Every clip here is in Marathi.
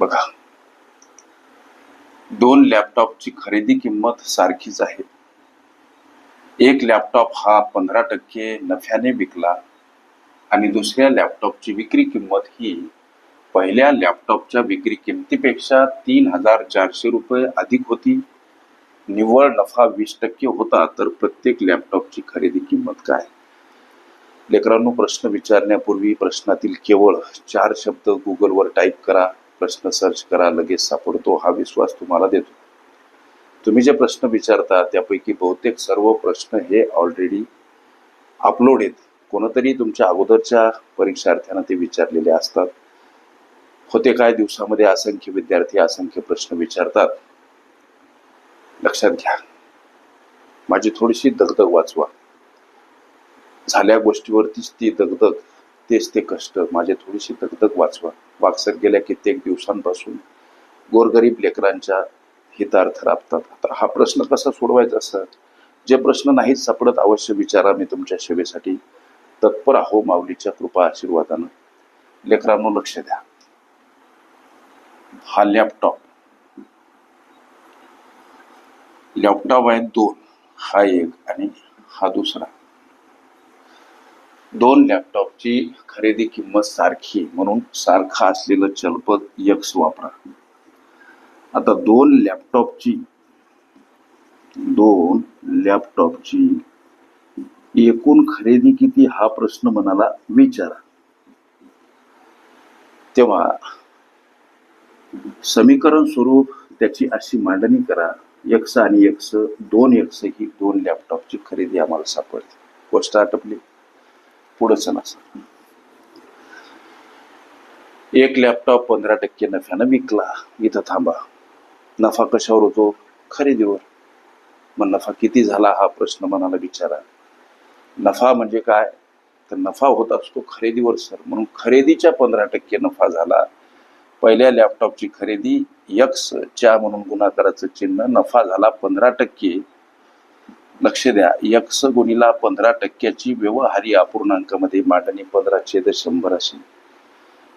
बघा. दोन लॅपटॉपची खरेदी किंमत सारखीच आहे. एक लॅपटॉप हा पंधरा टक्के नफ्याने विकला आणि दुसऱ्या लॅपटॉपची विक्री किंमत ही पहिल्या लॅपटॉपच्या विक्री किमतीपेक्षा तीन हजार चारशे रुपये अधिक होती. निव्वळ नफा वीस टक्के होता तर प्रत्येक लॅपटॉपची खरेदी किंमत काय? लेकरांनो प्रश्न विचारण्यापूर्वी प्रश्नातील केवळ चार शब्द गुगलवर टाईप करा. प्रश्न सर्च करा लगेच सापडतो. हा विश्वास तुम्हाला देतो. तुम्ही जे प्रश्न विचारता त्यापैकी बहुतेक सर्व प्रश्न हे ऑलरेडी अपलोड आहेत. कोणतरी तुमच्या अगोदरच्या परीक्षार्थ्यांना ते विचारलेले असतात. होते काय दिवसामध्ये असंख्य विद्यार्थी असंख्य प्रश्न विचारतात? लक्षात घ्या. माझी थोडीशी दगदग वाचवा. झाल्या गोष्टीवरतीच ती दगदग तेच ते कष्ट माझे थोडीशी दगदग वाचवा. वागसत गेल्या कित्येक दिवसांपासून गोरगरीब लेकरांच्या हितार्थ राबतात. आता हा प्रश्न कसा सोडवायचा असं जे प्रश्न नाहीच सापडत अवश्य विचारा. मी तुमच्या सेवेसाठी तत्पर आहो माऊलीच्या कृपा आशीर्वादानं. लेकरांनो लक्ष द्या. हा लॅपटॉप लॅपटॉप आहे दोन. हा एक आणि हा दुसरा. दोन लॅपटॉपची खरेदी किंमत सारखी म्हणून सारखा असलेलं चलपद यक्स वापरा. आता दोन लॅपटॉपची दोन लॅपटॉपची एकूण खरेदी किती हा प्रश्न मनाला विचारा. तेव्हा समीकरण स्वरूप त्याची अशी मांडणी करा. एक्स आणि एक्स दोन एक्स ही दोन लॅपटॉपची खरेदी आम्हाला सापडते. गोष्ट आटपली पुढं चला एक लॅपटॉप पंधरा टक्के नफ्यानं विकला. इथं थांबा. नफा कशावर होतो? खरेदीवर. मग नफा किती झाला हा प्रश्न मनाला विचारा. नफा म्हणजे काय? तर नफा होत असतो खरेदीवर सर. म्हणून खरेदीच्या पंधरा टक्के नफा झाला. पहिल्या लॅपटॉपची खरेदी यक्स च्या म्हणून गुणाकाराचं चिन्ह नफा झाला पंधरा टक्के. लक्ष द्या. यक्स गुणीला पंधरा टक्क्याची व्यवहारी अपूर्णांकामध्ये मांडणी पंधरा छेद शंभर असेल.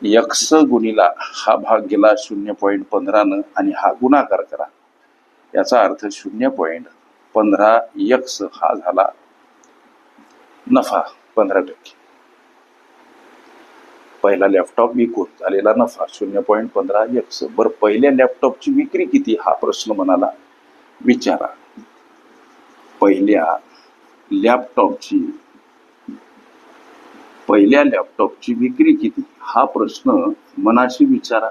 यक्स गुणीला हा भाग गेला शून्य पॉईंट पंधरानं आणि हा गुणाकार करा. याचा अर्थ शून्य पॉईंट पंधरा यक्स हा झाला नफा पंधरा टक्के. पहिला लॅपटॉप विकून झालेला नफा शून्य पॉईंट पंधरा यक्स बरं पहिल्या लॅपटॉपची विक्री किती? हा प्रश्न मनाला विचारा. पहिल्या लॅपटॉपची पहिल्या लॅपटॉपची विक्री किती? हा प्रश्न मनाशी विचारा.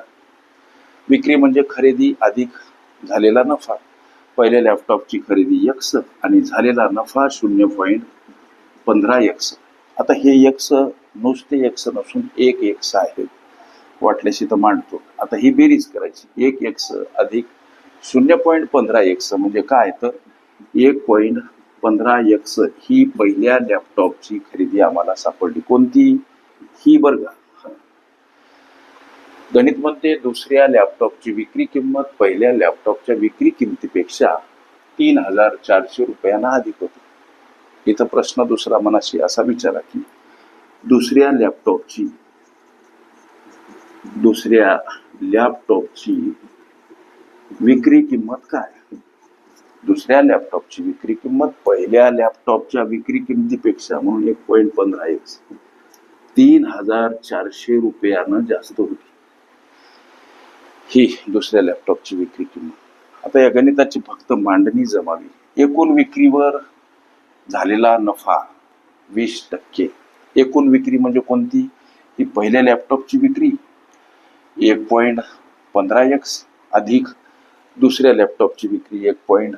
विक्री म्हणजे खरेदी अधिक झालेला नफा. पहिल्या लॅपटॉपची खरेदी एक्स आणि झालेला नफा शून्य पॉईंट पंधरा एक्स आता हे यक्स नुसते एक्स नसून एक एक्स आहे. वाटल्याशी तर मांडतो. आता ही बेरीज करायची. एक एक्स अधिक शून्य पॉईंट पंधरा एक्स म्हणजे काय? तर एक पॉईंट पंधरा एक्स ही पहिल्या लॅपटॉपची खरेदी आम्हाला सापडली. कोणती? ही बरं का. गणित म्हणते दुसऱ्या लॅपटॉपची विक्री किंमत पहिल्या लॅपटॉपच्या विक्री किमतीपेक्षा तीन हजार चारशे रुपयांना अधिक होती. इथं प्रश्न दुसरा मनाशी असा विचारा की दुसऱ्या लॅपटॉपची दुसऱ्या लॅपटॉपची विक्री किंमत काय? दुसऱ्या लॅपटॉपची विक्री किंमत पहिल्या लॅपटॉपच्या विक्री किमतीपेक्षा म्हणून एक पॉईंट पंधरा एक्स तीन हजार चारशे रुपयानं जास्त होती. ही दुसऱ्या लॅपटॉपची विक्री किंमत. आता या गणिताची फक्त मांडणी जमावी. एकूण विक्रीवर झालेला नफा वीस टक्के. एकूण विक्री म्हणजे कोणती? ही पहिल्या लॅपटॉपची विक्री. एक पॉईंट पंधरा एक्स अधिक दुसऱ्या लॅपटॉपची विक्री एक पॉईंट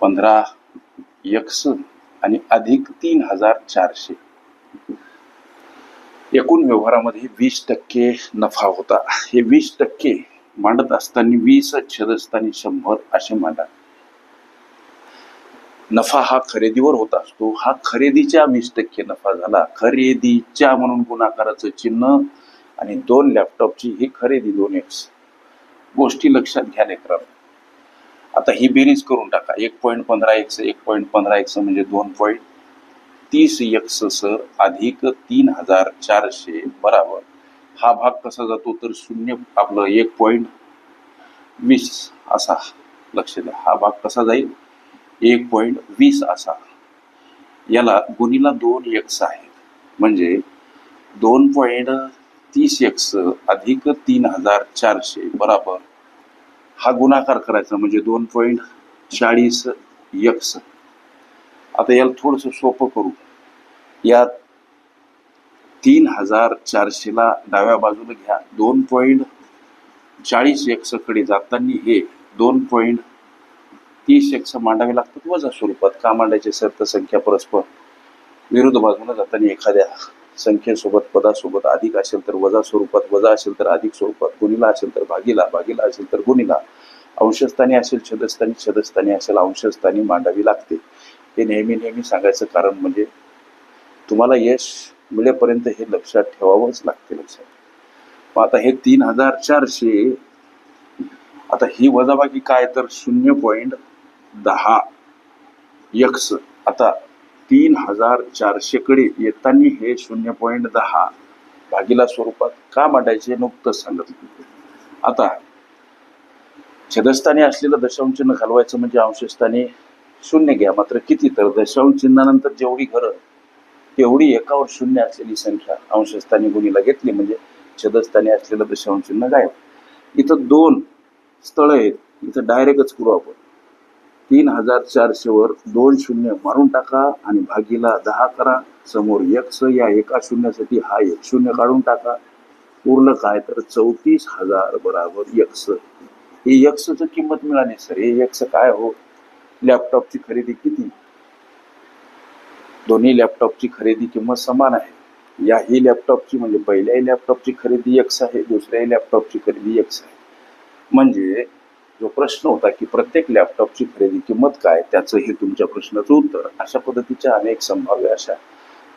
पंधरा यक्स आणि अधिक तीन हजार चारशे. एकूण व्यवहारामध्ये वीस टक्के नफा होता. हे वीस टक्के मांडत असताना वीस छेद असताना शंभर असे मांडा. नफा हा खरेदीवर होत असतो. हा खरेदीच्या वीस टक्के नफा झाला. खरेदीच्या म्हणून गुणाकाराचं चिन्ह आणि दोन लॅपटॉपची ही खरेदी दोन एक्स गोष्टी लक्षात घ्या लेकरा. आता ही बेरीज करून टाका. एक पॉईंट पंधरा एक्स एक पॉईंट पंधरा एक्स म्हणजे दोन पॉईंट तीस एक्स सर अधिक तीन हजार चारशे बराबर. हा भाग कसा जातो तर शून्य आपलं एक पॉईंट वीस असा. लक्ष द्या. हा भाग कसा जाईल? एक पॉईंट वीस असा. याला गुणीला दोन एक्स आहेत. म्हणजे दोन पॉईंट तीस एक्स अधिक तीन हजार चारशे बराबर. हा गुणाकार करायचा म्हणजे दोन पॉईंट चाळीस एक्स. आता याला थोडंसं सोपं करू. यात तीन हजार चारशेला डाव्या बाजूला घ्या. दोन पॉईंट चाळीस एक्सकडे जाताना हे दोन पॉईंट तीस एक्स मांडावे लागतात वजा स्वरूपात. का मांडायचे सर संख्या परस्पर विरुद्ध बाजूला जाताना एखाद्या संख्येसोबत पदासोबत अधिक असेल तर वजा स्वरूपात वजा असेल तर अधिक स्वरूपात गुणीला असेल तर भागीला भागीला असेल तर गुणीला. अंशस्थानी असेल छदस्थानी छदस्थानी असेल अंशस्थानी मांडावी लागते. हे नेहमी नेहमी सांगायचं कारण म्हणजे तुम्हाला यश मिळेपर्यंत हे लक्षात ठेवावंच लागते लक्षात. मग आता हे तीन हजार चारशे आता ही वजाबाकी काय? तर शून्य पॉईंट दहा यक्स. आता तीन हजार चारशेकडे येताना हे शून्य पॉईंट दहा भागीला स्वरूपात का मांडायचे नुकतंच सांगितलं आता छदस्थानी असलेलं दशांश चिन्ह घालवायचं म्हणजे अंशस्थानी शून्य घ्या मात्र किती? तर दशांश चिन्हानंतर जेवढी घरं तेवढी एकावर शून्य असलेली संख्या अंशस्थानी गुणीला घेतली म्हणजे छदस्थानी असलेलं दशांश चिन्ह गायब. इथं दोन स्थळं आहेत इथं डायरेक्टच करू आपण. तीन हजार चारशेवर दोन शून्य मारून टाका आणि भागीला दहा करा. समोर एक्स या एका शून्यासाठी हा एक शून्य काढून टाका. उरलं काय तर चौतीस हजार बराबर यक्स हे यक्सचं किंमत मिळाली सर. हे यक्स काय हो? लॅपटॉपची खरेदी किती? दोन्ही लॅपटॉपची खरेदी किंमत समान आहे. या ही लॅपटॉपची म्हणजे पहिल्याही लॅपटॉपची खरेदी एक्स आहे दुसऱ्याही लॅपटॉपची खरेदी एक्स आहे. म्हणजे जो प्रश्न होता की प्रत्येक लॅपटॉपची खरेदी किंमत काय त्याचं हे तुमच्या प्रश्नाचं उत्तर. अशा पद्धतीच्या अनेक संभाव्य अशा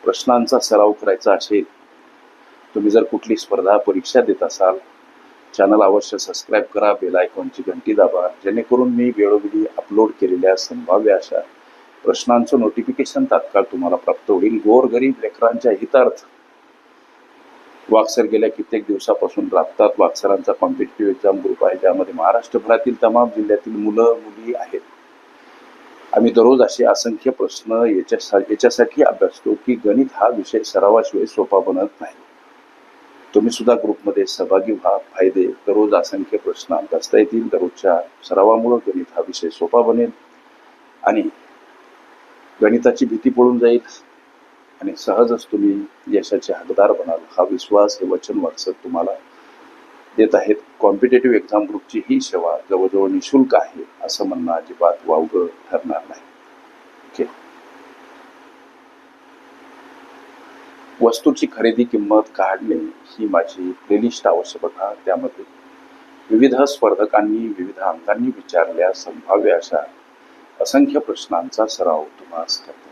प्रश्नांचा सराव करायचा असेल तुम्ही जर कुठली स्पर्धा परीक्षा देत असाल चॅनल अवश्य सबस्क्राईब करा बेल आयकॉनची घंटी दाबा जेणेकरून मी वेळोवेळी अपलोड केलेल्या संभाव्य अशा प्रश्नांचं नोटिफिकेशन तात्काळ तुम्हाला प्राप्त होईल. गोरगरीब लेकरांच्या हितार्थ वाक्सर गेल्या कित्येक दिवसापासून राबतात. वाक्सरांचा कॉम्पिटेटिव्ह एक्झाम ग्रुप आहे. ज्यामध्ये महाराष्ट्रभरातील तमाम जिल्ह्यातील मुलं मुली आहेत. आम्ही दररोज असे असंख्य प्रश्न याच्या याच्यासाठी अभ्यासतो की गणित हा विषय सरावाशिवाय सोपा बनत नाही. तुम्ही सुद्धा ग्रुपमध्ये सहभागी व्हा. फायदे दररोज असंख्य प्रश्न अभ्यासता येतील. दररोजच्या सरावामुळं गणित हा विषय सोपा बनेल. आणि गणिताची भीती पळून जाईल. आणि सहजच तुम्ही यशाचे हकदार बनाल हा विश्वास हे वचन वाटसत तुम्हाला देत आहेत. कॉम्पिटेटिव्ह एक्झाम ग्रुपची ही सेवा जवळजवळ निशुल्क आहे असं म्हणणं अजिबात वावगं ठरणार नाही. ओके वस्तूची खरेदी किंमत काढणे ही माझी प्लेलिस्ट आवश्यकता त्यामध्ये. विविध स्पर्धकांनी विविध अंकांनी विचारल्या संभाव्य अशा असंख्य प्रश्नांचा सराव तुम्हाला करतो